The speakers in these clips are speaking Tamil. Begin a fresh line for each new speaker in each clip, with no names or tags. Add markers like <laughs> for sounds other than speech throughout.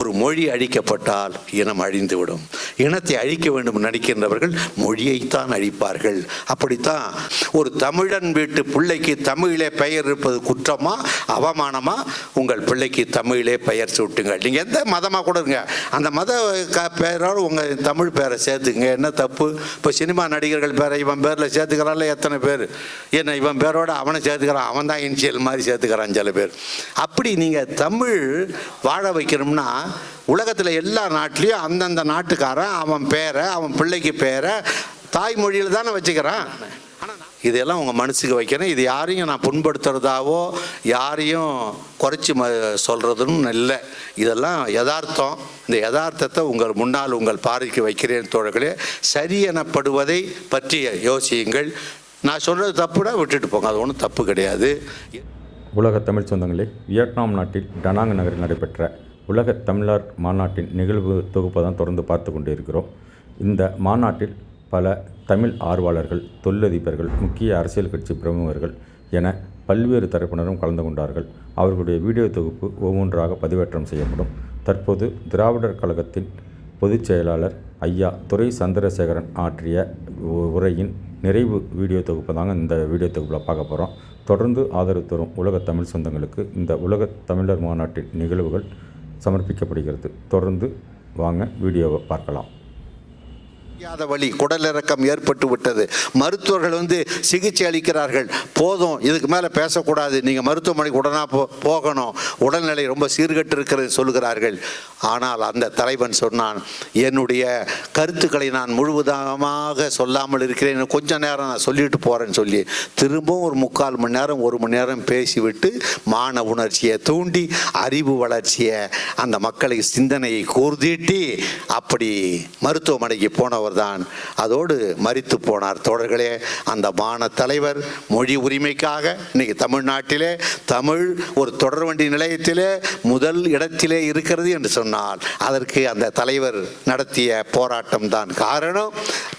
ஒரு மொழி அழிக்கப்பட்டால் இனம் அழிந்துவிடும். இனத்தை அழிக்க வேண்டும் நினைக்கின்றவர்கள் மொழியைத்தான் அழிப்பார்கள். அப்படித்தான் ஒரு தமிழன் வீட்டு பிள்ளைக்கு தமிழிலே பெயர் இருப்பது குற்றமா அவமானமா? உங்கள் பிள்ளைக்கு தமிழிலே பெயர் சூட்டுங்கள். நீங்கள் எந்த மதமாக கூட இருங்க. அந்த மத க உங்கள் தமிழ் பேரை சேர்த்துங்க என்ன தப்பு? இப்போ சினிமா நடிகர்கள் பேரை இவன் பேரில் சேர்த்துக்கிறான்ல எத்தனை பேர்? என்ன இவன் பேரோட அவனை சேர்த்துக்கிறான். அவன் தான் இனிஷியல் மாதிரி சேர்த்துக்கிறான் சில பேர். அப்படி நீங்கள் தமிழ் வாழ வைக்கணும்னா உலகத்தில் எல்லா நாட்டிலையும் அந்தந்த நாட்டுக்காரன் அவன் பேரை அவன் பிள்ளைக்கு பேரை தாய்மொழியில் தானே வச்சுக்கிறான். இதெல்லாம் உங்கள் மனசுக்கு வைக்கணும். இது யாரையும் நான் புண்படுத்துறதாவோ யாரையும் குறைச்சி ம சொல்கிறதுன்னு இல்லை. இதெல்லாம் யதார்த்தம். இந்த யதார்த்தத்தை உங்கள் முன்னால் உங்கள் பார்வைக்கு வைக்கிறேன் தோழர்களே. சரியெனப்படுவதை பற்றிய யோசியுங்கள். நான் சொல்கிறது தப்புனா விட்டுட்டு போங்க. அது ஒன்றும் தப்பு கிடையாது.
உலக தமிழ் சொந்தங்களே வியட்நாம் நாட்டில் டனாங் நகரில் நடைபெற்ற உலக தமிழர் மாநாட்டின் நிகழ்வு தொகுப்பை தான் தொடர்ந்து பார்த்து கொண்டு இருக்கிறோம் இந்த மாநாட்டில் பல தமிழ் ஆர்வலர்கள் தொழிலதிபர்கள் முக்கிய அரசியல் கட்சி பிரமுகர்கள் என பல்வேறு தரப்பினரும் கலந்து கொண்டார்கள். அவர்களுடைய வீடியோ தொகுப்பு ஒவ்வொன்றாக பதிவேற்றம் செய்யப்படும். தற்போது திராவிடர் கழகத்தின் பொதுச் செயலாளர் ஐயா துரை சந்திரசேகரன் ஆற்றிய உரையின் நிறைவு வீடியோ தொகுப்பு தாங்க இந்த வீடியோ தொகுப்பில் பார்க்க போகிறோம் தொடர்ந்து ஆதரவு தரும் உலக தமிழ் சொந்தங்களுக்கு இந்த உலக தமிழர் மாநாட்டின் நிகழ்வுகள் சமர்ப்பிக்கப்படுகிறது. தொடர்ந்து வாங்க வீடியோவை பார்க்கலாம்.
முடியாத வழி குடலிறக்கம் ஏற்பட்டு விட்டது. மருத்துவர்கள் வந்து சிகிச்சை அளிக்கிறார்கள். போதும் இதுக்கு மேலே பேசக்கூடாது. நீங்கள் மருத்துவமனைக்கு உடனாக போ போகணும். உடல்நிலை ரொம்ப சீர்கெட்டு இருக்கிறது சொல்கிறார்கள் ஆனால் அந்த தலைவன் சொன்னான் என்னுடைய கருத்துக்களை நான் முழுவதமாக சொல்லாமல் இருக்கிறேன். கொஞ்சம் கொஞ்ச நேரம் நான் சொல்லிட்டு போகிறேன்னு சொல்லி. திரும்பவும் ஒரு முக்கால் மணி நேரம் ஒரு மணி நேரம் பேசிவிட்டு மான உணர்ச்சியை தூண்டி அறிவு வளர்ச்சியை அந்த மக்களை சிந்தனையை கூர்தீட்டி அப்படி மருத்துவமனைக்கு போனவர் தான் அதோடு மறித்து போனார். தோழர்களே அந்த மான தலைவர் மொழி உரிமைக்காக இன்னைக்கு தமிழ்நாட்டிலே தமிழ் ஒரு தொடர்வண்டி நிலையத்திலே முதல் இடத்திலே இருக்கிறது என்று சொன்னால் அதற்கு அந்த தலைவர் நடத்திய போராட்டம் தான் காரணம்.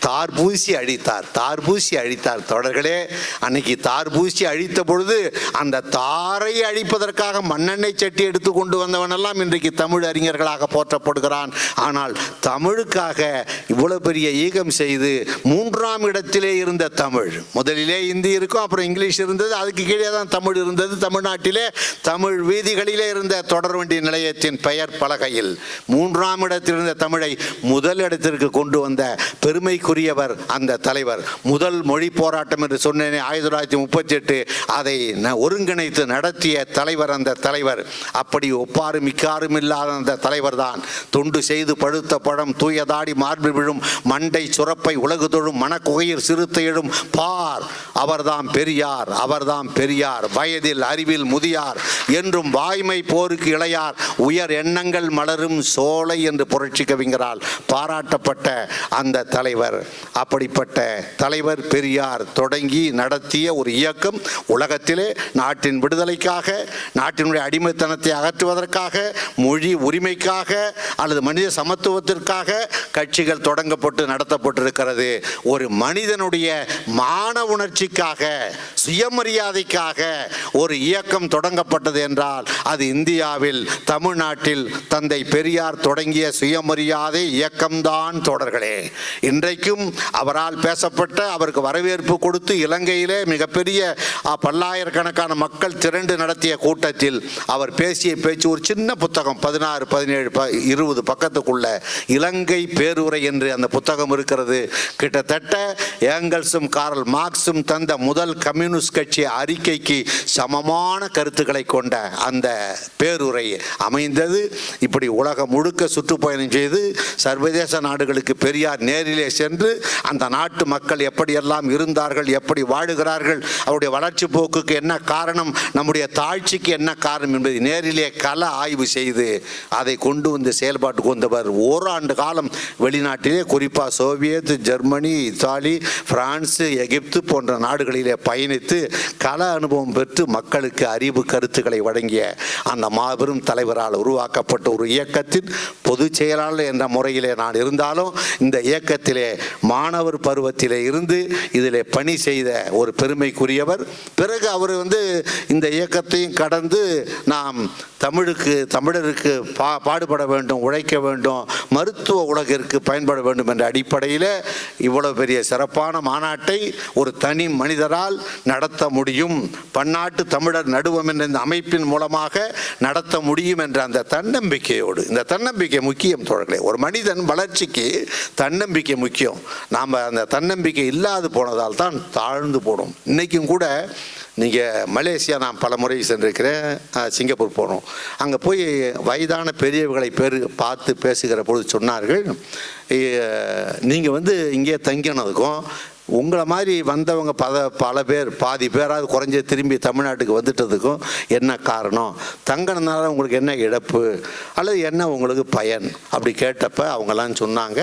தார் பூசி அழித்தார். தார் பூசி அழித்தார். தோழர்களே அன்னைக்கு தார் பூசி அழித்த பொழுது அந்த தாரை அழிப்பதற்காக மண்ணெண்ணெய் சட்டி எடுத்து கொண்டு வந்தவனெல்லாம் இன்றைக்கு தமிழ் அறிஞர்களாக போற்றப்படுகிறான். ஆனால் தமிழுக்காக இவ்வளவு பெரிய ஈகம் செய்து மூன்றாம் இடத்திலே இருந்த தமிழ். முதலிலே இந்தி இருக்கும் அப்புறம் இங்கிலீஷ் இருந்தது அதுக்கு கீழே தான் தமிழ் இருந்தது. தமிழ்நாட்டிலே தமிழ் வீதிகளிலே இருந்த தொடர்வண்டி நிலையத்தின் பெயர் பலகையில். மூன்றாம் இடத்தில் இருந்த தமிழை முதல் இடத்திற்கு கொண்டு வந்த பெருமைக்குரியவர் அந்த தலைவர். முதல் மொழி போராட்டம் என்று சொன்னேனே ஆயிரத்தி தொள்ளாயிரத்தி முப்பத்தி எட்டு அதை ஒருங்கிணைத்து நடத்திய தலைவர் அந்த தலைவர். அப்படி ஒப்பாரும் மிக்காரும் இல்லாத அந்த தலைவர் தான். தொண்டு செய்து பழுத்த பழம் தூயதாடி மார்பில் விழும் மண்டை சுரப்பை உலகு தொழும் மனக்குகையில் சிறுத்தை எழும் பார். அவர்தாம் பெரியார் அவர்தாம் பெரியார். வயதில் அறிவில் முதியார். என்றும் வாய்மை போருக்கு இளையார். உயர் எண்ணங்கள் மலரும் சோலை என்று புரட்சி கவிஞரால் பாராட்டப்பட்ட அந்த தலைவர். அப்படிப்பட்ட தலைவர் பெரியார் தொடங்கி நடத்திய ஒரு இயக்கம் உலகத்திலே நாட்டின் விடுதலைக்காக நாட்டினுடைய அடிமைத்தனத்தை அகற்றுவதற்காக மொழி உரிமைக்காக அல்லது மனித சமத்துவத்திற்காக கட்சிகள் தொடங்கப்பட்டு நடத்தப்பட்டிருக்கிறது. ஒரு மனிதனுடைய மான உணர்ச்சிக்காக சுயமரியாதைக்காக ஒரு இயக்கம் தொடங்கப்பட்டது என்றால் அது இந்தியாவில் தமிழ்நாட்டில் தந்தை பெரியார் தொடங்கிய சுயமரியாதை இயக்கம்தான் தொடர்களே. இன்றைக்கும் அவரால் பேசப்பட்ட அவருக்கு வரவேற்பு கொடுத்து இலங்கையிலே மிகப்பெரிய பல்லாயிரக்கணக்கான மக்கள் திரண்டு நடத்திய கூட்டத்தில் அவர் பேசிய பேச்சு ஒரு சின்ன புத்தகம் பதினாறு பதினேழு ப இருபது பக்கத்துக்குள்ள இலங்கை பேருரை என்று அந்த புத்தகம் புத்தகம் இருக்கிறது. கிட்டத்தட்ட ஏங்கல்ஸும் காரல் மார்க்ஸும் தந்த முதல் கம்யூனிஸ்ட் கட்சி அறிக்கைக்கு சமமான கருத்துக்களை கொண்ட அந்த பேருரை அமைந்தது. இப்படி உலகம் முழுக்க சுற்றுப்பயணம் செய்து சர்வதேச நாடுகளுக்கு பெரியார் நேரிலே சென்று அந்த நாட்டு மக்கள் எப்படியெல்லாம் இருந்தார்கள் எப்படி வாழுகிறார்கள் அவருடைய வளர்ச்சி போக்குக்கு என்ன காரணம் நம்முடைய தாழ்ச்சிக்கு என்ன காரணம் என்பதை நேரிலே கல ஆய்வு செய்து அதை கொண்டு வந்து செயல்பாட்டுக்கு வந்தவர் ஓராண்டு காலம் வெளிநாட்டிலே குறிப்பாக Soviet Germany Italy France Egypt போன்ற நாடுகளிலே பயணித்து கல அனுபவம் பெற்று மக்களுக்கு அறிவு கருத்துக்களை வழங்கிய அந்த மாபெரும் தலைவரால் உருவாக்கப்பட்ட ஒரு இயக்கத்தின் பொதுச் செயலாளர் என்ற முறையிலே நான் இருந்தாலும் இந்த இயக்கத்திலே மாணவர் பருவத்தில் இருந்து இதில் பணி செய்த ஒரு பெருமைக்குரியவர். பிறகு அவர் வந்து இந்த இயக்கத்தையும் கடந்து நாம் தமிழுக்கு தமிழருக்கு பா பாடுபட வேண்டும் உழைக்க வேண்டும் மருத்துவ உலகிற்கு பயன்பட வேண்டும் என்ற அடிப்படையில் இவ்வளவு பெரிய சிறப்பான மாநாட்டை ஒரு தனி மனிதரால் நடத்த முடியும். பன்னாட்டு தமிழர் நடுவம் என்ற இந்த அமைப்பின் மூலமாக நடத்த முடியும் என்ற அந்த தன்னம்பிக்கையோடு. இந்த தன்னம்பிக்கை முக்கியம் தோழர்களே. ஒரு மனிதன் வளர்ச்சிக்கு தன்னம்பிக்கை முக்கியம். நாம் அந்த தன்னம்பிக்கை இல்லாது போனதால் தான் தாழ்ந்து போனோம். இன்றைக்கும் கூட நீங்கள் மலேசியா நான் பல முறை சென்றிருக்கிறேன். சிங்கப்பூர் போனோம். அங்கே போய் வயதான பெரியவர்களை பேர் பார்த்து பேசுகிற பொழுது சொன்னார்கள் நீங்கள் வந்து இங்கே தங்கினதுக்கும் உங்களை மாதிரி வந்தவங்க பல பல பேர் பாதி பேராவது குறைஞ்ச திரும்பி தமிழ்நாட்டுக்கு வந்துட்டதுக்கும் என்ன காரணம்? தங்கினதுனால உங்களுக்கு என்ன இழப்பு? அல்லது என்ன உங்களுக்கு பயன்? அப்படி கேட்டப்ப அவங்கெல்லாம் சொன்னாங்க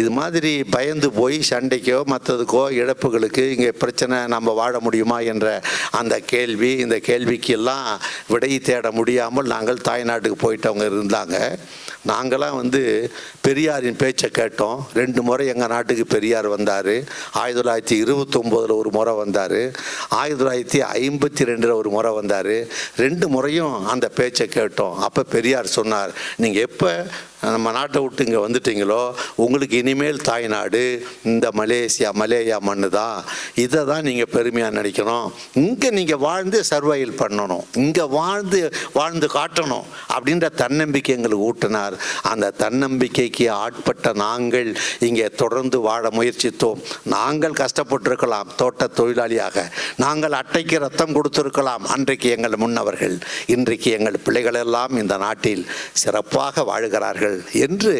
இது மாதிரி பயந்து போய் சண்டைக்கோ மற்றதுக்கோ இழப்புகளுக்கு இங்கே பிரச்சனை நம்ம வாழ முடியுமா என்ற அந்த கேள்வி இந்த கேள்விக்கு எல்லாம் விடை தேட முடியாமல் நாங்கள் தாய்நாட்டுக்கு போயிட்டவங்க இருந்தாங்க. நாங்களாம் வந்து பெரியாரின் பேச்சை கேட்டோம். ரெண்டு முறை எங்கள் நாட்டுக்கு பெரியார் வந்தார். ஆயிரத்தி தொள்ளாயிரத்தி இருபத்தொம்போதில் ஒரு முறை வந்தார். ஆயிரத்தி தொள்ளாயிரத்தி ஐம்பத்தி ரெண்டில் ஒரு முறை வந்தார். ரெண்டு முறையும் அந்த பேச்சை கேட்டோம். அப்போ பெரியார் சொன்னார் நீங்கள் எப்போ நம்ம நாட்டை விட்டு இங்கே வந்துட்டீங்களோ உங்களுக்கு இனிமேல் தாய்நாடு இந்த மலேசியா மலேயா மண்ணு தான். இதை தான் நீங்கள் பெருமையாக நினைக்கணும். இங்கே நீங்கள் வாழ்ந்து சர்வைவல் பண்ணணும். இங்கே வாழ்ந்து வாழ்ந்து காட்டணும் அப்படின்ற தன்னம்பிக்கை எங்களுக்கு ஊட்டினார். அந்த தன்னம்பிக்கைக்கு ஆட்பட்ட நாங்கள் இங்கே தொடர்ந்து வாழ முயற்சித்தோம். நாங்கள் கஷ்டப்பட்டிருக்கலாம் தோட்ட தொழிலாளியாக. நாங்கள் அட்டைக்கு ரத்தம் கொடுத்திருக்கலாம் அன்றைக்கு எங்கள் முன்னவர்கள். இன்றைக்கு எங்கள் பிள்ளைகளெல்லாம் இந்த நாட்டில் சிறப்பாக வாழ்கிறார்கள். என்று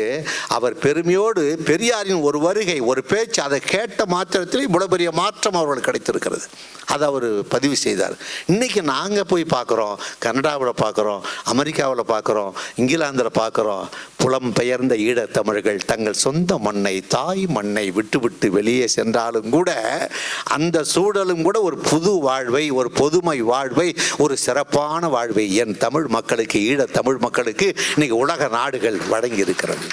அவர் பெருமையோடு பெரியாரின் ஒரு வருகை ஒரு பேச்சு அதை கேட்ட மாத்திரத்தில் இவ்வளோ பெரிய மாற்றம் அவர்கள் கிடைத்திருக்கிறது. அதை அவர் பதிவு செய்தார். இன்னைக்கு நாங்கள் போய் பார்க்குறோம் கனடாவில் பார்க்குறோம் அமெரிக்காவில் பார்க்குறோம் இங்கிலாந்தில் பார்க்குறோம் புலம் பெயர்ந்த ஈழத்தமிழர்கள் தங்கள் சொந்த மண்ணை தாய் மண்ணை விட்டுவிட்டு வெளியே சென்றாலும் கூட அந்த சூழலும் கூட ஒரு புது வாழ்வை ஒரு பொதுமை வாழ்வை ஒரு சிறப்பான வாழ்வை என் தமிழ் மக்களுக்கு ஈழத் தமிழ் மக்களுக்கு இன்னைக்கு உலக நாடுகள் வழங்கி இருக்கிறது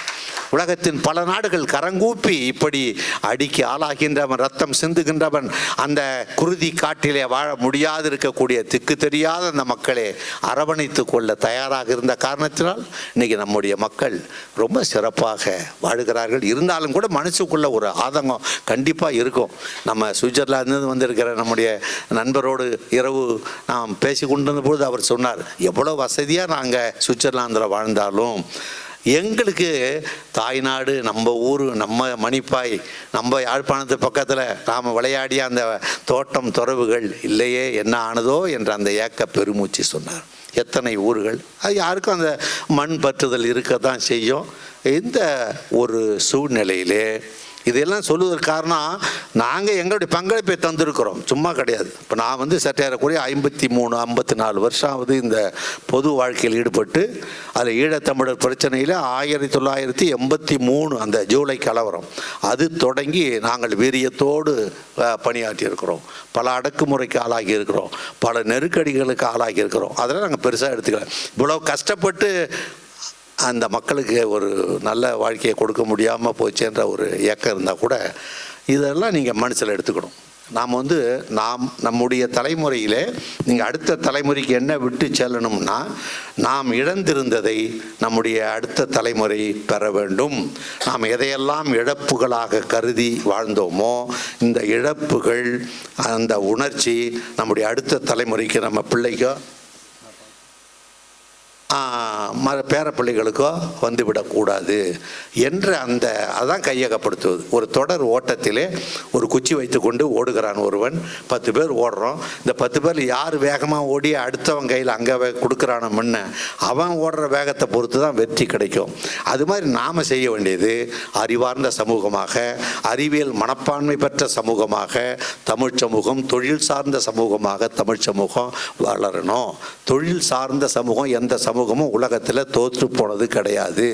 உலகத்தின் பல நாடுகள் கரங்கூப்பி இப்படி அடிக்கு ஆளாகின்றவன் ரத்தம் சிந்துகின்றவன் அந்த குருதி காட்டிலே வாழ முடியாது இருக்கக்கூடிய திக்கு தெரியாத அந்த மக்களை அரவணைத்து கொள்ள தயாராக இருந்த காரணத்தினால் இன்னைக்கு நம்முடைய மக்கள் ரொம்ப சிறப்பாக வாழுகிறார்கள். இருந்தாலும் கூட மனசுக்குள்ள ஒரு ஆதங்கம் கண்டிப்பாக இருக்கும். நம்ம சுவிட்சர்லாந்து வந்திருக்கிற நம்முடைய நண்பரோடு இரவு நாம் பேசி கொண்டிருந்த பொழுது அவர் சொன்னார் எவ்வளோ வசதியாக நாங்கள் சுவிட்சர்லாந்தில் வாழ்ந்தாலும் எங்களுக்கு தாய்நாடு நம்ம ஊர் நம்ம மணிப்பாய் நம்ம யாழ்ப்பாணத்து பக்கத்தில் நாம் விளையாடிய அந்த தோட்டம் துறவுகள் இல்லையே என்ன ஆனதோ என்ற அந்த ஏக்க பெருமூச்சு சொன்னார். எத்தனை ஊர்கள்? அது யாருக்கும் அந்த மண் பற்றுதல் இருக்க தான் செய்யும். இந்த ஒரு சூழ்நிலையிலே இதெல்லாம் சொல்லுவதற்கு காரணம் நாங்கள் எங்களுடைய பங்களிப்பை தந்திருக்கிறோம். சும்மா கிடையாது. இப்போ நான் வந்து சற்றேறக்கூடிய ஐம்பத்தி மூணு ஐம்பத்தி நாலு வருஷம் ஆகுது இந்த பொது வாழ்க்கையில் ஈடுபட்டு அதில் ஈழத்தமிழர் பிரச்சனையில் ஆயிரத்தி தொள்ளாயிரத்தி எண்பத்தி மூணு அந்த ஜூலை கலவரம். அது தொடங்கி நாங்கள் வீரியத்தோடு பணியாற்றியிருக்கிறோம். பல அடக்குமுறைக்கு ஆளாகி இருக்கிறோம் பல நெருக்கடிகளுக்கு ஆளாகி இருக்கிறோம் அதெல்லாம் நாங்கள் பெருசாக எடுத்துக்கலாம் இவ்வளோ கஷ்டப்பட்டு அந்த மக்களுக்கு ஒரு நல்ல வாழ்க்கையை கொடுக்க முடியாமல் போச்சுன்ற ஒரு ஏக்கம் இருந்தால் கூட இதெல்லாம் நீங்கள் மனசில் எடுத்துக்கணும். நாம் வந்து நாம் நம்முடைய தலைமுறையிலே நீங்கள் அடுத்த தலைமுறைக்கு என்ன விட்டு செல்லணும்னா நாம் இழந்திருந்ததை நம்முடைய அடுத்த தலைமுறை பெற வேண்டும். நாம் எதையெல்லாம் இழப்புகளாக கருதி வாழ்ந்தோமோ இந்த இழப்புகள் அந்த உணர்ச்சி நம்முடைய அடுத்த தலைமுறைக்கு நம்ம பிள்ளைக்கோ ம பேரப்பிள்ளைகளுக்கோ வந்துவிடக்கூடாது என்ற அந்த அதான் கையகப்படுத்துவது. ஒரு தொடர் ஓட்டத்திலே ஒரு குச்சி வைத்துக்கொண்டு ஓடுகிறான் ஒருவன். பத்து பேர் ஓடுறோம். இந்த பத்து பேர் யார் வேகமாக ஓடி அடுத்தவன் கையில் அங்கே கொடுக்குறானோ முன்ன அவன் ஓடுற வேகத்தை பொறுத்து தான் வெற்றி கிடைக்கும். அது மாதிரி நாம் செய்ய வேண்டியது அறிவார்ந்த சமூகமாக அறிவியல் மனப்பான்மை பெற்ற சமூகமாக தமிழ் சமூகம் தொழில் சார்ந்த சமூகமாக தமிழ் சமூகம் வளரணும். தொழில் சார்ந்த சமூகம் எந்த சமூகம் சமூகமும் உலகத்தில் தோற்று போனது கிடையாது.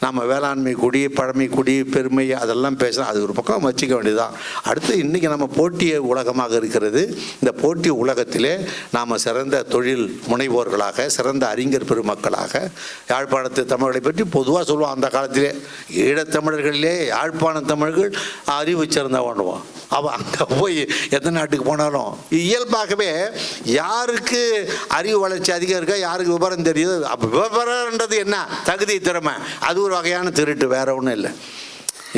நம்ம வேளாண்மை குடி பழமை குடி பெருமை அதெல்லாம் பேசலாம் அது ஒரு பக்கம் வச்சுக்க வேண்டியதுதான். அடுத்து இன்றைக்கி நம்ம போட்டிய உலகமாக இருக்கிறது. இந்த போட்டி உலகத்திலே நாம் சிறந்த தொழில் முனைவோர்களாக சிறந்த அறிஞர் பெருமக்களாக யாழ்ப்பாணத்து தமிழர்களை பற்றி பொதுவாக சொல்லுவோம். அந்த காலத்திலே ஈழத்தமிழர்களிலே யாழ்ப்பாண தமிழர்கள் அறிவு சிறந்த பண்ணுவோம் அவள் அங்கே போய் எந்த நாட்டுக்கு போனாலும் இயல்பாகவே யாருக்கு அறிவு வளர்ச்சி அதிகம் இருக்கா யாருக்கு விவரம் தெரியுது அப்போ விவரம்ன்றது என்ன? தகுதி திறமை. அது ஒரு ஒரு வகையான திருட்டு வேற ஒன்றும் இல்லை.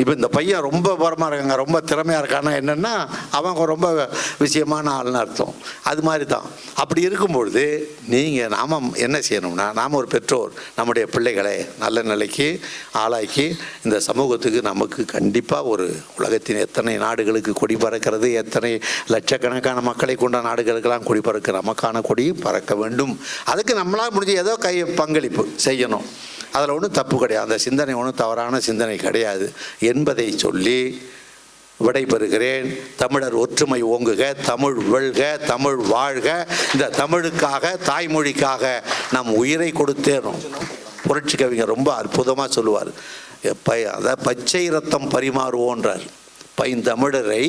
இப்போ இந்த பையன் ரொம்ப பரமாக இருக்காங்க ரொம்ப திறமையாக இருக்கான்னா என்னென்னா அவங்க ரொம்ப விஷயமான ஆள்னு அர்த்தம். அது மாதிரி தான் அப்படி இருக்கும்பொழுது நீங்கள் நாம் என்ன செய்யணும்னா நாம் ஒரு பெற்றோர் நம்முடைய பிள்ளைகளை நல்ல நிலைக்கு ஆளாக்கி இந்த சமூகத்துக்கு நமக்கு கண்டிப்பாக ஒரு உலகத்தின் எத்தனை நாடுகளுக்கு கொடி பறக்கிறது எத்தனை லட்சக்கணக்கான மக்களை கொண்ட நாடுகளுக்கெல்லாம் கொடி பறக்க நமக்கான கொடி பறக்க வேண்டும். அதுக்கு நம்மளால் முடிஞ்ச ஏதோ கை பங்களிப்பு செய்யணும். அதில் ஒன்றும் தப்பு கிடையாது. அந்த சிந்தனை ஒன்றும் தவறான சிந்தனை கிடையாது. என்பதை சொல்லி விடைபெறுகிறேன். தமிழர் ஒற்றுமை ஓங்குக தமிழ் வெல்க தமிழ் வாழ்க. இந்த தமிழுக்காக தாய்மொழிக்காக நம் உயிரை கொடுத்தேனும். புரட்சி கவிஞர் ரொம்ப அற்புதமாக சொல்லுவார். ப அதாவது பச்சை ரத்தம் பரிமாறுவோன்றார். பைந்தமிழரை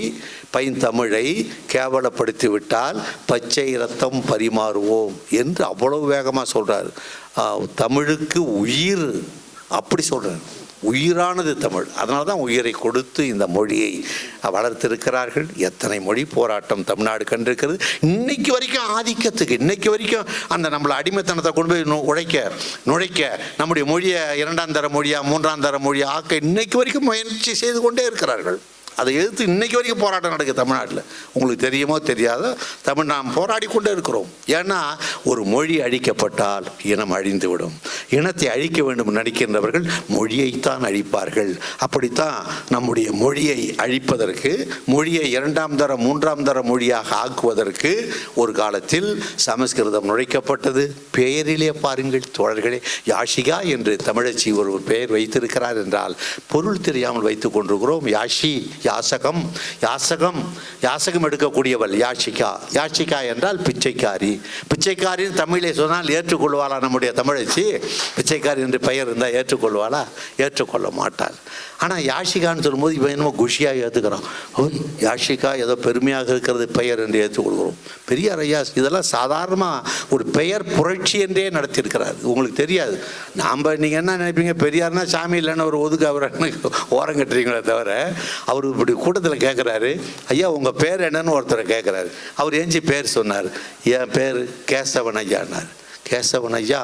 பைந்தமிழை கேவலப்படுத்தி விட்டால் பச்சை ரத்தம் பரிமாறுவோம் என்று அவ்வளவு வேகமாக சொல்கிறார் தமிழுக்கு உயிர் அப்படி சொல்கிறார் உயிரானது தமிழ். அதனால தான் உயிரை கொடுத்து இந்த மொழியை வளர்த்திருக்கிறார்கள். எத்தனை மொழி போராட்டம் தமிழ்நாடு கண்டிருக்கிறது. இன்னைக்கு வரைக்கும் ஆதிக்கத்துக்கு இன்னைக்கு வரைக்கும் அந்த நம்மளை அடிமைத்தனத்தை கொண்டு போய் நு- உழைக்க நுழைக்க நம்முடைய மொழியை இரண்டாம் தர மொழியா மூன்றாம் தர மொழியா ஆக்க இன்னைக்கு வரைக்கும் முயற்சி செய்து கொண்டே இருக்கிறார்கள். அதை எதிர்த்து இன்றைக்கி வரைக்கும் போராட்டம் நடக்குது தமிழ்நாட்டில். உங்களுக்கு தெரியுமோ தெரியாதோ தமிழ் நாம் போராடி கொண்டே இருக்கிறோம். ஏன்னா ஒரு மொழி அழிக்கப்பட்டால் இனம் அழிந்துவிடும். இனத்தை அழிக்க வேண்டும் நடிக்கின்றவர்கள் மொழியைத்தான் அழிப்பார்கள். அப்படித்தான் நம்முடைய மொழியை அழிப்பதற்கு மொழியை இரண்டாம் தர மூன்றாம் தர மொழியாக ஆக்குவதற்கு ஒரு காலத்தில் சமஸ்கிருதம் நுழைக்கப்பட்டது. பெயரிலே பாருங்கள் தோழர்களே யாஷிகா என்று தமிழச்சி ஒரு பெயர் வைத்திருக்கிறார் என்றால் பொருள் தெரியாமல் வைத்துக் கொண்டிருக்கிறோம். யாஷி யாசகம் யாசகம் யாசகம் எடுக்கக்கூடியவள் யாஷிகா. யாஷிகா என்றால் பிச்சைக்காரி. பிச்சைக்காரின்னு தமிழை சொன்னால் ஏற்றுக்கொள்வாளா நம்முடைய தமிழச்சி? பிச்சைக்காரி என்று பெயர் இருந்தால் ஏற்றுக்கொள்வாளா? ஏற்றுக்கொள்ள மாட்டாள். ஆனால் யாஷிகான்னு சொல்லும்போது இவன் என்னமோ குஷியாக ஏற்றுக்கிறான் ஓய் யாஷிகா ஏதோ பெருமையாக இருக்கிறது பெயர் என்று ஏற்றுக்கொள்கிறோம். பெரியார் ஐயா இதெல்லாம் சாதாரணமாக ஒரு பெயர் புரட்சி என்றே நடத்தியிருக்கிறார். உங்களுக்கு தெரியாது. நாம் நீங்கள் என்ன நினைப்பீங்க? பெரியார்னா சாமி இல்லைன்னு ஒரு ஒதுக்கு அவர் <laughs> ஓரம் கட்டுறீங்களே தவிர அவர் இப்படி கூட்டத்தில் கேட்குறாரு ஐயா உங்கள் பேர் என்னன்னு ஒருத்தரை கேட்குறாரு அவர் ஏஞ்சி பேர் சொன்னார். என் பேர் கேசவன் ஐயான்னார் கேசவன் ஐயா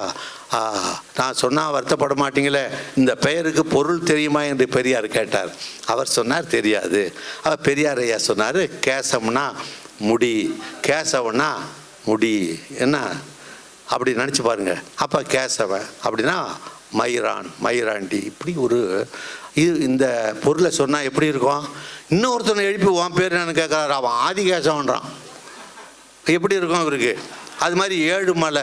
ஆ, நான் சொன்னால் வருத்தப்பட மாட்டீங்களே. இந்த பெயருக்கு பொருள் தெரியுமா என்று பெரியார் கேட்டார். அவர் சொன்னார் தெரியாது. அவர் பெரியார் ஐயா சொன்னார் கேசவனா முடி கேசவனா முடி என்ன? அப்படி நினச்சி பாருங்க. அப்போ கேசவன் அப்படின்னா மயிரான் மயிராண்டி. இப்படி ஒரு இது இந்த பொருளை சொன்னால் எப்படி இருக்கும்? இன்னொருத்தனை எழுப்பி உன் பேர் நான் கேட்குறாரு. அவன் ஆதிகேசவன்றான். எப்படி இருக்கும் அவருக்கு? அது மாதிரி ஏழு மலை.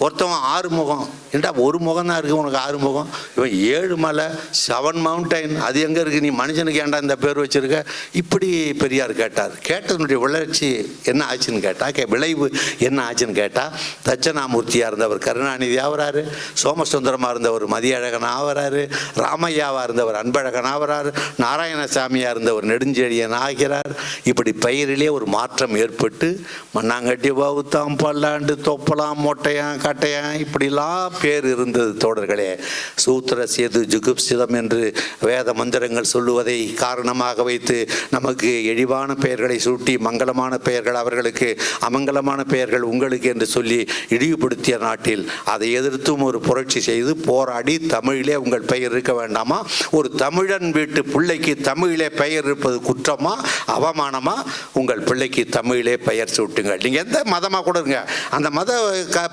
ஒருத்தவன் ஆறு முகம் ஏன்டா ஒரு முகம் தான் இருக்குது உனக்கு ஆறு முகம் இவன் ஏழு மலை செவன் மவுண்டைன் அது எங்கே இருக்குது நீ மனுஷனுக்கு ஏண்டா இந்த பேர் வச்சிருக்க? இப்படி பெரியார் கேட்டார். கேட்டதனுடைய வளர்ச்சி என்ன ஆச்சுன்னு கேட்டால் கே விளைவு என்ன ஆச்சுன்னு கேட்டால் தட்சணாமூர்த்தியாக இருந்தவர் கருணாநிதி ஆகிறாரு சோமசுந்தரமாக இருந்தவர் மதியழகன் ஆகிறாரு ராமையாவாக இருந்தவர் அன்பழகன் ஆகிறார் நாராயணசாமியாக இருந்தவர் நெடுஞ்செழியன் ஆகிறார். இப்படி பெயரிலே ஒரு மாற்றம் ஏற்பட்டு மண்ணாங்கட்டி பாவுத்தான் பல்லாண்டு தொப்பலாம் மொட்டையான் கட்டையான் இப்படிலாம் பேர் இருந்தது தோழர்களே. சூத்திர சேது ஜுகுப்சிதம் என்று வேத மந்திரங்கள் சொல்லுவதை காரணமாக வைத்து நமக்கு எழிவான பெயர்களை சூட்டி மங்களமான பெயர்கள் அவர்களுக்கு அமங்கலமான பெயர்கள் உங்களுக்கு என்று சொல்லி இழிவுபடுத்திய நாட்டில் அதை எதிர்த்தும் ஒரு புரட்சி செய்து போராடி தமிழிலே உங்கள் பெயர் இருக்க வேண்டாமா? ஒரு தமிழன் வீட்டு பிள்ளைக்கு தமிழிலே பெயர் இருப்பது குற்றமா? அவமானமா? உங்கள் பிள்ளைக்கு தமிழிலே பெயர் சூட்டுங்கள். நீங்கள் எந்த மதமாக கூட இருங்க. அந்த மத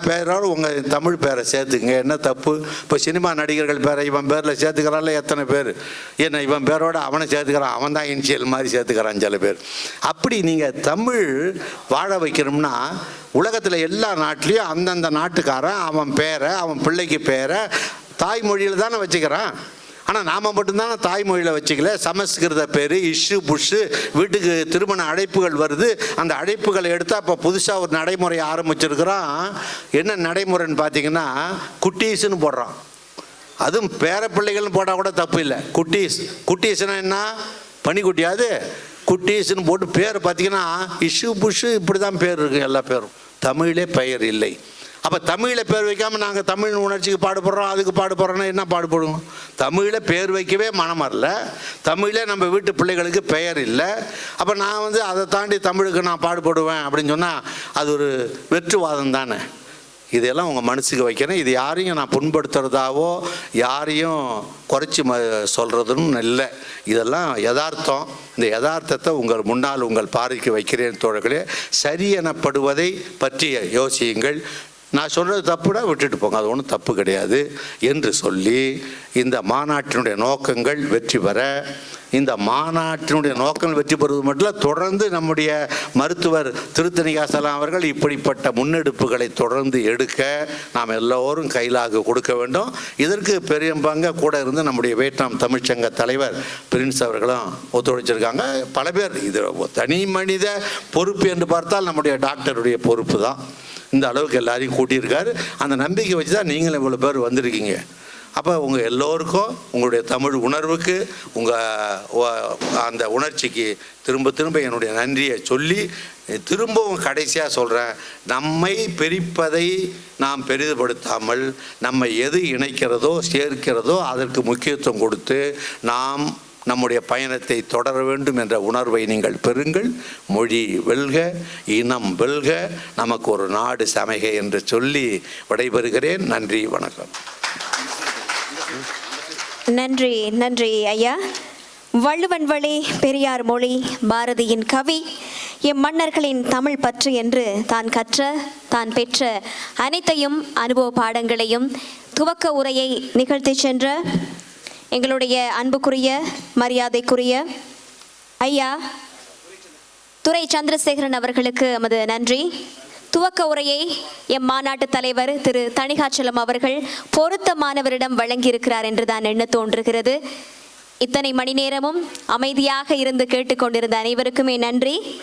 பெயரால் பெயரோடு உங்கள் தமிழ் பேரை சேர்த்துங்க என்ன தப்பு? இப்போ சினிமா நடிகர்கள் பேரை இவன் பேரில் சேர்த்துக்கிறான்ல எத்தனை பேர்? என்ன இவன் பேரோட அவனை சேர்த்துக்கிறான் அவன் தான் இனிஷியல் மாதிரி சேர்த்துக்கிறான் சில பேர். அப்படி நீங்கள் தமிழ் வாழ வைக்கணும்னா உலகத்தில் எல்லா நாட்டிலையும் அந்தந்த நாட்டுக்காரன் அவன் பேரை அவன் பிள்ளைக்கு பேரை தாய்மொழியில் தானே வச்சுக்கிறான். ஆனால் நாம் மட்டும்தானே தாய்மொழியில் வச்சுக்கல. சமஸ்கிருத பேர் இஷ்ஷு புஷ்ஷு வீட்டுக்கு திருமண அழைப்புகள் வருது. அந்த அழைப்புகளை எடுத்தால் இப்போ புதுசாக ஒரு நடைமுறை ஆரம்பிச்சிருக்கிறோம். என்ன நடைமுறைன்னு பார்த்தீங்கன்னா குட்டீஸ்னு போடுறான் அதுவும் பேர பிள்ளைகள்னு போட்டால் கூட தப்பு இல்லை. குட்டீஸ். குட்டீஸ்னா என்ன? பனிக்குட்டியாது குட்டீஸ்னு போட்டு பேர் பார்த்தீங்கன்னா இஷு புஷ்ஷு இப்படி தான் பேர் இருக்கு எல்லா பேரும். தமிழே பெயர் இல்லை. அப்போ தமிழில் பேர் வைக்காமல் நாங்கள் தமிழ் உணர்ச்சிக்கு பாடுபடுறோம் அதுக்கு பாடுபடுறோன்னா என்ன பாடுபடுவோம்? தமிழில் பேர் வைக்கவே மனம் வரல. தமிழே நம்ம வீட்டு பிள்ளைகளுக்கு பெயர் இல்லை. அப்போ நான் வந்து அதை தாண்டி தமிழுக்கு நான் பாடுபடுவேன் அப்படின்னு சொன்னால் அது ஒரு வெற்றுவாதம் தானே. இதெல்லாம் உங்கள் மனசுக்கு வைக்கிறேன் இது யாரையும் நான் புண்படுத்துறதாவோ யாரையும் குறைச்சி ம சொல்கிறதுன்னு இல்லை. இதெல்லாம் யதார்த்தம். இந்த யதார்த்தத்தை உங்கள் முன்னால் உங்கள் பார்வைக்கு வைக்கிறேன் தோழர்களே. சரி எனப்படுவதை பற்றி யோசியுங்கள். நான் சொல்கிறது தப்புடா விட்டுட்டு போங்க. அது ஒன்றும் தப்பு கிடையாது என்று சொல்லி இந்த மாநாட்டினுடைய நோக்கங்கள் வெற்றி பெற இந்த மாநாட்டினுடைய நோக்கங்கள் வெற்றி பெறுவது மட்டும் இல்லை தொடர்ந்து நம்முடைய மருத்துவர் திருத்தணிகாசலம் அவர்கள் இப்படிப்பட்ட முன்னெடுப்புகளை தொடர்ந்து எடுக்க நாம் எல்லோரும் கையிலாக கொடுக்க வேண்டும். இதற்கு பெரிய பங்க கூட இருந்து நம்முடைய வியட்நாம் தமிழ்ச்சங்க தலைவர் பிரின்ஸ் அவர்களும் ஒத்துழைச்சிருக்காங்க. பல பேர் இது தனி மனித பொறுப்பு என்று பார்த்தால் நம்முடைய டாக்டருடைய பொறுப்பு தான். இந்த அளவுக்கு எல்லாரையும் கூட்டியிருக்காரு. அந்த நம்பிக்கை வச்சு தான் நீங்களும் இவ்வளோ பேர் வந்திருக்கீங்க. அப்போ உங்கள் எல்லோருக்கும் உங்களுடைய தமிழ் உணர்வுக்கு உங்கள் அந்த உணர்ச்சிக்கு திரும்ப திரும்ப என்னுடைய நன்றியை சொல்லி திரும்பவும் கடைசியாக சொல்கிறேன் நம்மை பிரிப்பதை நாம் பெரிதுபடுத்தாமல் நம்மை எது இணைக்கிறதோ சேர்க்கிறதோ அதற்கு முக்கியத்துவம் கொடுத்து நாம் நம்முடைய பயணத்தை தொடர வேண்டும் என்ற உணர்வை நீங்கள் பெறுங்கள். மொழி வெல்க இனம் வெல்க. நமக்கு ஒரு நாடு சமைக என்று சொல்லி விடைபெறுகிறேன். நன்றி வணக்கம்.
நன்றி நன்றி ஐயா. வள்ளுவன் வழி பெரியார் மொழி பாரதியின் கவி. எம் மன்னர்களின் தமிழ் பற்று என்று தான் கற்ற தான் பெற்ற அனைத்தையும் அனுபவ பாடங்களையும் துவக்க உரையை நிகழ்த்தி சென்ற எங்களுடைய அன்புக்குரிய மரியாதைக்குரிய ஐயா துரை சந்திரசேகரன் அவர்களுக்கு எமது நன்றி. துவக்க உரையை எம் மாநாட்டு தலைவர் திரு தணிகாச்சலம் அவர்கள் பொருத்தமானவரிடம் வழங்கியிருக்கிறார் என்று தான் எண்ண தோன்றுகிறது. இத்தனை மணி நேரமும் அமைதியாக இருந்து கேட்டுக்கொண்டிருந்த அனைவருக்குமே நன்றி.